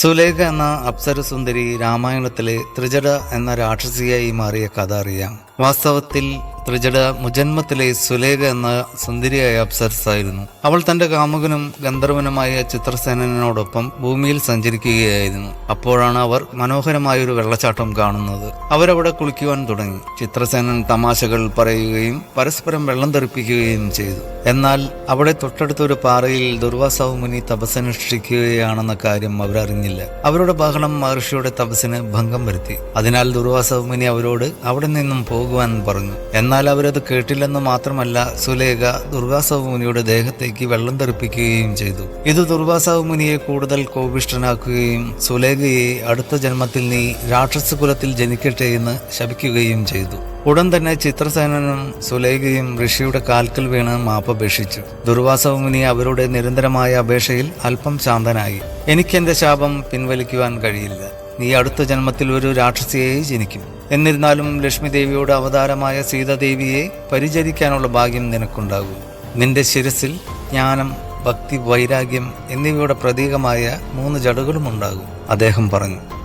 സുലേഖ എന്ന അപ്സരസുന്ദരി രാമായണത്തിലെ ത്രിജട എന്ന രാക്ഷസിയായി മാറിയ കഥ അറിയാം. വാസ്തവത്തിൽ ത്രിജട മുജന്മത്തിലെ സുലേഖ എന്ന സുന്ദരിയായ അപ്സരസായിരുന്നു അവൾ തന്റെ കാമുകനും ഗന്ധർവനുമായ ചിത്രസേനനോടൊപ്പം ഭൂമിയിൽ സഞ്ചരിക്കുകയായിരുന്നു. അപ്പോഴാണ് അവർ മനോഹരമായ ഒരു വെള്ളച്ചാട്ടം കാണുന്നത്. അവരവിടെ കുളിക്കുവാൻ തുടങ്ങി. ചിത്രസേനൻ തമാശകൾ പറയുകയും പരസ്പരം വെള്ളം തെറിപ്പിക്കുകയും ചെയ്തു. എന്നാൽ അവിടെ തൊട്ടടുത്ത ഒരു പാറയിൽ ദുർവാസാവ് മുനി തപസ്സനുഷ്ഠിക്കുകയാണെന്ന കാര്യം അവരറിഞ്ഞില്ല. അവരുടെ ബഹളം മഹർഷിയുടെ തപസ്സിന് ഭംഗം വരുത്തി. അതിനാൽ ദുർവാസാവ് മുനി അവരോട് അവിടെ നിന്നും പോകുവാൻ പറഞ്ഞു. എന്നാൽ അവരത് കേട്ടില്ലെന്ന് മാത്രമല്ല സുലേഖ ദുർവാസാവ് മുനിയുടെ ദേഹത്തേക്ക് വെള്ളം തെറിപ്പിക്കുകയും ചെയ്തു. ഇത് ദുർവാസാവ് മുനിയെ കൂടുതൽ കോപിഷ്ഠനാക്കുകയും സുലേഖയെ അടുത്ത ജന്മത്തിൽ നീ രാക്ഷസ കുലത്തിൽ ജനിക്കട്ടെ എന്ന് ശപിക്കുകയും ചെയ്തു. ഉടൻ തന്നെ ചിത്രസേനനും സുലേഖയും ഋഷിയുടെ കാൽക്കൽ വീണ് മാപ്പപേക്ഷിച്ചു. ദുർവാസവ മുനി അവരുടെ നിരന്തരമായ അപേക്ഷയിൽ അല്പം ശാന്തനായി. എനിക്കെന്റെ ശാപം പിൻവലിക്കുവാൻ കഴിയില്ല. നീ അടുത്ത ജന്മത്തിൽ ഒരു രാക്ഷസിയായി ജനിക്കും. എന്നിരുന്നാലും ലക്ഷ്മി ദേവിയുടെ അവതാരമായ സീതാദേവിയെ പരിചരിക്കാനുള്ള ഭാഗ്യം നിനക്കുണ്ടാകും. നിന്റെ ശിരസിൽ ജ്ഞാനം ഭക്തി വൈരാഗ്യം എന്നിവയുടെ പ്രതീകമായ മൂന്ന് ജടകളും ഉണ്ടാകും അദ്ദേഹം പറഞ്ഞു